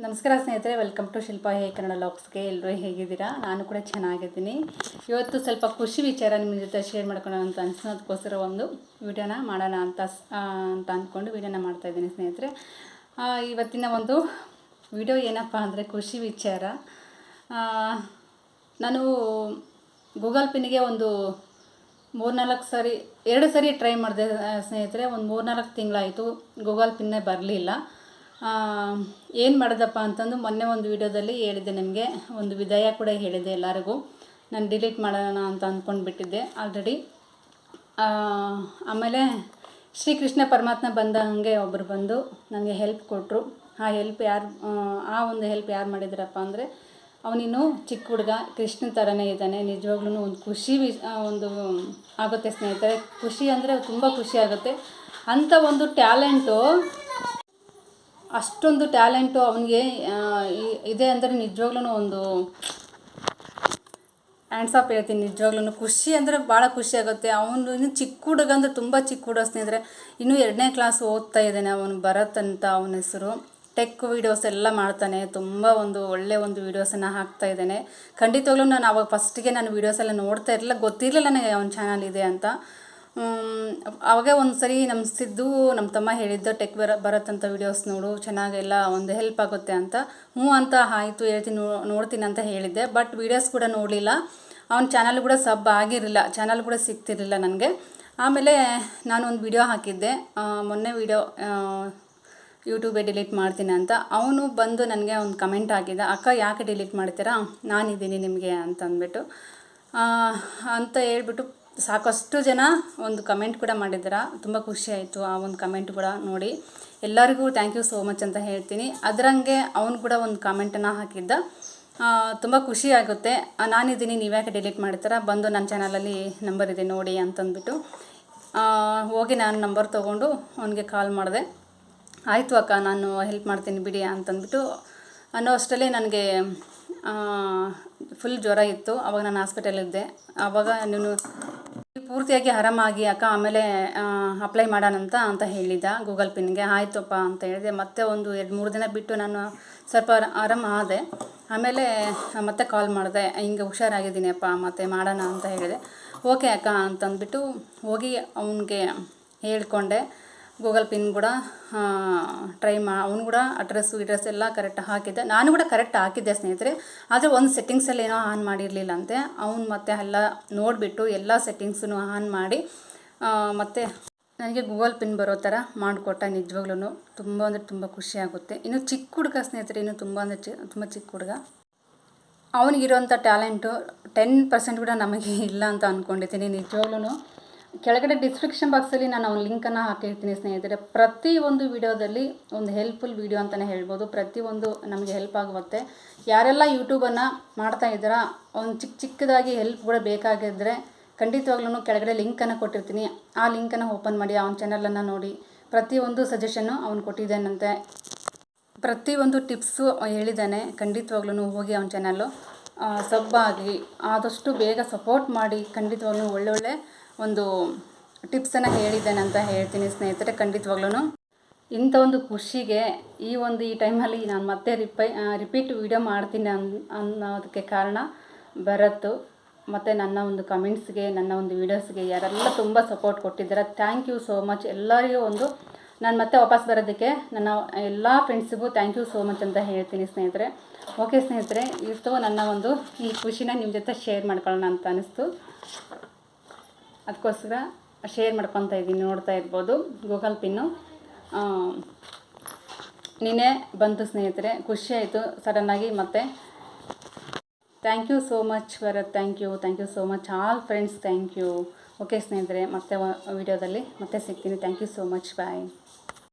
ನಮಸ್ಕಾರ ಸ್ನೇಹಿತರೆ welcome to Shilpa ಹೇ ಕನ್ನಡ ಲಾಕ್ಸ್ಗೆ ಎಲ್ಲರೂ ಹೇಗಿದ್ದೀರಾ? ನಾನು ಕೂಡ ಚೆನ್ನಾಗಿದ್ದೀನಿ. ಇವತ್ತು ಸ್ವಲ್ಪ ಖುಷಿ ವಿಚಾರ ನಿಮ್ಮ ಜೊತೆ ಶೇರ್ ಮಾಡ್ಕೊಳ್ಳೋಣ ಅಂತ ಅನ್ಸೋದಕ್ಕೋಸ್ಕರ ಒಂದು ವಿಡಿಯೋನ ಮಾಡೋಣ ಅಂತ ಅಂತ ಅಂದ್ಕೊಂಡು ವಿಡಿಯೋನ ಮಾಡ್ತಾಯಿದ್ದೀನಿ ಸ್ನೇಹಿತರೆ. ಆ, ಇವತ್ತಿನ ಒಂದು ವಿಡಿಯೋ ಏನಪ್ಪ ಅಂದರೆ ಖುಷಿ ವಿಚಾರ. ನಾನು ಗೂಗಲ್ ಪಿನ್ಗೆ ಒಂದು ಮೂರ್ನಾಲ್ಕು ಸಾರಿ ಎರಡು ಸರಿ ಟ್ರೈ ಮಾಡಿದೆ ಸ್ನೇಹಿತರೆ. ಒಂದು ಮೂರ್ನಾಲ್ಕು ತಿಂಗಳಾಯಿತು ಗೂಗಲ್ ಪಿನ್ನೇ ಬರಲಿಲ್ಲ. ಏನು ಮಾಡೋದಪ್ಪ ಅಂತಂದು ಮೊನ್ನೆ ಒಂದು ವಿಡಿಯೋದಲ್ಲಿ ಹೇಳಿದ್ದೆ ನಿಮಗೆ. ಒಂದು ವಿದಾಯ ಕೂಡ ಹೇಳಿದೆ ಎಲ್ಲರಿಗೂ. ನಾನು ಡಿಲೀಟ್ ಮಾಡೋಣ ಅಂತ ಅಂದ್ಕೊಂಡು ಬಿಟ್ಟಿದ್ದೆ ಆಲ್ರೆಡಿ ಆಮೇಲೆ ಶ್ರೀಕೃಷ್ಣ ಪರಮಾತ್ಮ ಬಂದ ಹಾಗೆ ಒಬ್ಬರು ಬಂದು ನನಗೆ ಹೆಲ್ಪ್ ಕೊಟ್ಟರು ಆ ಹೆಲ್ಪ್ ಯಾರು, ಆ ಒಂದು ಹೆಲ್ಪ್ ಯಾರು ಮಾಡಿದ್ರಪ್ಪ ಅಂದರೆ ಅವನಿನ್ನು ಚಿಕ್ಕ ಹುಡುಗ ಕೃಷ್ಣ ಥರನೇ ಇದ್ದಾನೆ. ನಿಜವಾಗ್ಲೂ ಒಂದು ಖುಷಿ ಒಂದು ಆಗುತ್ತೆ ಸ್ನೇಹಿತರೆ. ಖುಷಿ ಅಂದರೆ ತುಂಬ ಖುಷಿ ಆಗುತ್ತೆ. ಅಂಥ ಒಂದು ಟ್ಯಾಲೆಂಟು ಅಷ್ಟೊಂದು ಟ್ಯಾಲೆಂಟು ಅವನಿಗೆ ಇದೆ ಅಂದರೆ ನಿಜವಾಗ್ಲೂ ಒಂದು ಹ್ಯಾಂಡ್ಸ್ ಆಫ್ ಹೇಳ್ತೀನಿ, ನಿಜವಾಗ್ಲೂ ಖುಷಿ ಅಂದರೆ ಭಾಳ ಖುಷಿ ಆಗುತ್ತೆ. ಅವನು ಇನ್ನು ಚಿಕ್ಕ ಹುಡುಗ ಅಂದರೆ ತುಂಬ ಚಿಕ್ಕ ಹುಡುಗ ಸ್ನೇಹಿತರೆ. ಇನ್ನೂ ಎರಡನೇ ಕ್ಲಾಸ್ ಓದ್ತಾ ಇದ್ದಾನೆ ಅವನು, ಭರತ್ ಅಂತ ಅವನ ಹೆಸರು. ಟೆಕ್ ವೀಡಿಯೋಸ್ ಎಲ್ಲ ಮಾಡ್ತಾನೆ, ತುಂಬ ಒಂದು ಒಳ್ಳೆ ಒಂದು ವೀಡಿಯೋಸನ್ನು ಹಾಕ್ತಾ ಇದ್ದಾನೆ. ಖಂಡಿತವಾಗ್ಲೂ ನಾನು ಅವಾಗ ಫಸ್ಟಿಗೆ ನಾನು ವೀಡಿಯೋಸ್ ಎಲ್ಲ ನೋಡ್ತಾ ಇರಲಿಲ್ಲ, ಗೊತ್ತಿರಲಿಲ್ಲ ನನಗೆ ಅವನ ಚಾನಲ್ ಇದೆ ಅಂತ. ಅವಾಗ ಒಂದು ಸರಿ ನಮ್ಮ ಸಿದ್ದು ನಮ್ಮ ತಮ್ಮ ಹೇಳಿದ್ದ ಟೆಕ್ ಬರ ಬರತ್ತಂಥ ವೀಡಿಯೋಸ್ ನೋಡು, ಚೆನ್ನಾಗೆಲ್ಲ ಒಂದು ಹೆಲ್ಪ್ ಆಗುತ್ತೆ ಅಂತ. ಹ್ಞೂ ಅಂತ ಆಯಿತು, ಹೇಳ್ತೀನಿ, ನೋ- ನೋಡ್ತೀನಿ ಅಂತ ಹೇಳಿದ್ದೆ. ಬಟ್ ವೀಡಿಯೋಸ್ ಕೂಡ ನೋಡಲಿಲ್ಲ. ಅವ್ನ ಚಾನಲ್ ಕೂಡ ಸಬ್ ಆಗಿರಲಿಲ್ಲ. ಚಾನಲ್ ಕೂಡ ಸಿಗ್ತಿರಲಿಲ್ಲ ನನಗೆ. ಆಮೇಲೆ ನಾನು ಒಂದು ವಿಡಿಯೋ ಹಾಕಿದ್ದೆ. ಮೊನ್ನೆ ವಿಡಿಯೋ ಯೂಟ್ಯೂಬೇ ಡಿಲೀಟ್ ಮಾಡ್ತೀನಿ ಅಂತ. ಅವನು ಬಂದು ನನಗೆ ಒಂದು ಕಮೆಂಟ್ ಹಾಕಿದ, ಅಕ್ಕ, ಯಾಕೆ ಡಿಲೀಟ್ ಮಾಡ್ತೀರಾ? ನಾನಿದ್ದೀನಿ ನಿಮಗೆ ಅಂತ ಅಂದ್ಬಿಟ್ಟು ಅಂತ ಹೇಳ್ಬಿಟ್ಟು ಸಾಕಷ್ಟು ಜನ ಒಂದು ಕಮೆಂಟ್ ಕೂಡ ಮಾಡಿದ್ದೀರ? ತುಂಬ ಖುಷಿ ಆಯಿತು ಆ ಒಂದು ಕಮೆಂಟ್ ಕೂಡ ನೋಡಿ. ಎಲ್ಲರಿಗೂ ಥ್ಯಾಂಕ್ ಯು ಸೋ ಮಚ್ ಅಂತ ಹೇಳ್ತೀನಿ. ಅದರಂಗೆ ಅವನು ಕೂಡ ಒಂದು ಕಮೆಂಟನ್ನು ಹಾಕಿದ್ದ. ತುಂಬ ಖುಷಿ ಆಗುತ್ತೆ. ನಾನಿದ್ದೀನಿ ನೀವ್ಯಾಕೆ ಡಿಲೀಟ್ ಮಾಡ್ತೀರಾ ಬಂದು ನನ್ನ ಚಾನಲಲ್ಲಿ ನಂಬರ್ ಇದೆ ನೋಡಿ ಅಂತಂದ್ಬಿಟ್ಟು. ಹೋಗಿ ನಾನು ನಂಬರ್ ತೊಗೊಂಡು ಅವನಿಗೆ ಕಾಲ್ ಮಾಡಿದೆ. ಆಯಿತು ಅಕ್ಕ, ನಾನು ಹೆಲ್ಪ್ ಮಾಡ್ತೀನಿ ಬಿಡಿ ಅಂತಂದ್ಬಿಟ್ಟು. ಅನ್ನೋ ಅಷ್ಟರಲ್ಲಿ ನನಗೆ ಫುಲ್ ಜ್ವರ ಇತ್ತು. ಅವಾಗ ನಾನು ಹಾಸ್ಪಿಟಲಿದ್ದೆ ಆವಾಗ ನೀನು ಪೂರ್ತಿಯಾಗಿ ಆರಾಮಾಗಿ ಅಕ್ಕ ಆಮೇಲೆ ಅಪ್ಲೈ ಮಾಡೋಣಂತ ಅಂತ ಹೇಳಿದ್ದ ಗೂಗಲ್ ಪಿನ್ಗೆ ಆಯ್ತಪ್ಪ ಅಂತ ಹೇಳಿದೆ. ಮತ್ತೆ ಒಂದು ಎರಡು ಮೂರು ದಿನ ಬಿಟ್ಟು ನಾನು ಸ್ವಲ್ಪ ಆರಾಮ ಆದೆ. ಆಮೇಲೆ, ಮತ್ತೆ ಕಾಲ್ ಮಾಡಿದೆ. ಹಿಂಗೆ ಹುಷಾರಾಗಿದ್ದೀನಿಯಪ್ಪ ಮತ್ತೆ ಮಾಡೋಣ ಅಂತ ಹೇಳಿದೆ. ಓಕೆ ಅಕ್ಕ ಅಂತಂದ್ಬಿಟ್ಟು ಹೋಗಿ ಅವನಿಗೆ ಹೇಳ್ಕೊಂಡೆ. ಗೂಗಲ್ ಪಿನ್ ಕೂಡ ಟ್ರೈ ಮಾ, ಅವನು ಕೂಡ ಅಡ್ರೆಸ್ಸು ಇಡ್ರೆಸ್ ಎಲ್ಲ ಕರೆಕ್ಟ್ ಹಾಕಿದ್ದೆ. ನಾನು ಕೂಡ ಕರೆಕ್ಟ್ ಹಾಕಿದ್ದೆ ಸ್ನೇಹಿತರೆ. ಆದರೆ ಒಂದು ಸೆಟ್ಟಿಂಗ್ಸಲ್ಲಿ ಏನೋ ಆನ್ ಮಾಡಿರಲಿಲ್ಲ ಅಂತೆ ಅವನು ಮತ್ತೆ ಎಲ್ಲ ನೋಡಿಬಿಟ್ಟು ಎಲ್ಲ ಸೆಟ್ಟಿಂಗ್ಸನ್ನು ಆನ್ ಮಾಡಿ ಮತ್ತು ನನಗೆ ಗೂಗಲ್ ಪಿನ್ ಬರೋ ಥರ ಮಾಡಿಕೊಟ್ಟ ನಿಜವಾಗ್ಲೂ ತುಂಬ ಅಂದರೆ ತುಂಬ ಖುಷಿ ಆಗುತ್ತೆ. ಇನ್ನು ಚಿಕ್ಕ ಹುಡುಗ ಸ್ನೇಹಿತರೆ, ಇನ್ನು ತುಂಬ ಅಂದರೆ ಚಿ, ತುಂಬ ಚಿಕ್ಕ ಹುಡುಗ. ಅವನಿಗಿರೋಂಥ ಟ್ಯಾಲೆಂಟು ಟೆನ್ ಪರ್ಸೆಂಟ್ ಕೂಡ ನಮಗೆ ಇಲ್ಲ ಅಂತ ಅಂದ್ಕೊಂಡಿದ್ದೀನಿ ನಿಜವಾಗ್ಲೂ ಕೆಳಗಡೆ ಡಿಸ್ಕ್ರಿಪ್ಷನ್ ಬಾಕ್ಸಲ್ಲಿ ನಾನು ಒಂದು ಲಿಂಕನ್ನು ಹಾಕಿರ್ತೀನಿ ಸ್ನೇಹಿತರೆ. ಪ್ರತಿ ಒಂದು ವಿಡಿಯೋದಲ್ಲಿ ಒಂದು ಹೆಲ್ಪ್ಫುಲ್ ವಿಡಿಯೋ ಅಂತಲೇ ಹೇಳ್ಬೋದು. ಪ್ರತಿಯೊಂದು ನಮಗೆ ಹೆಲ್ಪ್ ಆಗುತ್ತೆ. ಯಾರೆಲ್ಲ ಯೂಟ್ಯೂಬನ್ನು ಮಾಡ್ತಾ ಇದ್ದಾರಾ ಒಂದು ಚಿಕ್ಕ ಚಿಕ್ಕದಾಗಿ ಹೆಲ್ಪ್ ಕೂಡ ಬೇಕಾಗಿದ್ದರೆ ಖಂಡಿತವಾಗ್ಲೂ ಕೆಳಗಡೆ ಲಿಂಕನ್ನು ಕೊಟ್ಟಿರ್ತೀನಿ. ಆ ಲಿಂಕನ್ನು ಓಪನ್ ಮಾಡಿ ಅವನ ಚಾನಲನ್ನು ನೋಡಿ. ಪ್ರತಿಯೊಂದು ಸಜೆಷನ್ನು ಅವನು ಕೊಟ್ಟಿದ್ದಾನಂತೆ. ಪ್ರತಿಯೊಂದು ಟಿಪ್ಸು ಹೇಳಿದ್ದಾನೆ. ಖಂಡಿತವಾಗ್ಲೂ ಹೋಗಿ ಅವನ ಚಾನಲ್ಲು ಸಬ್ಬಾಗಿ ಆದಷ್ಟು ಬೇಗ ಸಪೋರ್ಟ್ ಮಾಡಿ, ಖಂಡಿತವಾಗ್ಲೂ ಒಳ್ಳೊಳ್ಳೆ ಒಂದು ಟಿಪ್ಸನ್ನು ಹೇಳಿದ್ದೇನೆ ಅಂತ ಹೇಳ್ತೀನಿ ಸ್ನೇಹಿತರೆ ಖಂಡಿತವಾಗ್ಲೂ ಇಂಥ ಒಂದು ಖುಷಿಗೆ ಈ ಒಂದು ಈ ಟೈಮಲ್ಲಿ ನಾನು ಮತ್ತೆ ರಿಪೈ ರಿಪೀಟ್ ವೀಡಿಯೋ ಮಾಡ್ತೀನಿ ಅನ್, ಅನ್ನೋದಕ್ಕೆ ಕಾರಣ ಬರತ್ತು ಮತ್ತು ನನ್ನ ಒಂದು ಕಮೆಂಟ್ಸ್ಗೆ ನನ್ನ ಒಂದು ವೀಡಿಯೋಸ್ಗೆ ಯಾರೆಲ್ಲ ತುಂಬ ಸಪೋರ್ಟ್ ಕೊಟ್ಟಿದ್ದಾರೆ ಥ್ಯಾಂಕ್ ಯು ಸೋ ಮಚ್ ಎಲ್ಲರಿಗೂ ಒಂದು ನಾನು ಮತ್ತೆ ವಾಪಸ್ ಬರೋದಕ್ಕೆ ನನ್ನ ಎಲ್ಲ ಫ್ರೆಂಡ್ಸಿಗೂ ಥ್ಯಾಂಕ್ ಯು ಸೋ ಮಚ್ ಅಂತ ಹೇಳ್ತೀನಿ ಸ್ನೇಹಿತರೆ. ಓಕೆ ಸ್ನೇಹಿತರೆ ಇಷ್ಟು ನನ್ನ ಒಂದು ಈ ಖುಷಿನ ನಿಮ್ಮ ಜೊತೆ ಶೇರ್ ಮಾಡ್ಕೊಳ್ಳೋಣ ಅಂತ ಅನ್ನಿಸ್ತು ಅದಕ್ಕೋಸ್ಕರ ಶೇರ್ ಮಾಡ್ಕೊತಾ ಇದ್ದೀನಿ ನೋಡ್ತಾ ಇರ್ಬೋದು ಗೂಗಲ್ ಪಿನ್ನು ಆ, ನಿನ್ನೆ ಬಂತು ಸ್ನೇಹಿತರೆ ಖುಷಿ ಆಯಿತು ಸಡನ್ನಾಗಿ ಮತ್ತೆ. Thank you so much Bharat thank you thank you so much all friends thank you okay ಸ್ನೇಹಿತರೆ ಮತ್ತೆ ವಿಡಿಯೋದಲ್ಲಿ ಮತ್ತೆ ಸಿಗ್ತೀನಿ. Thank you so much bye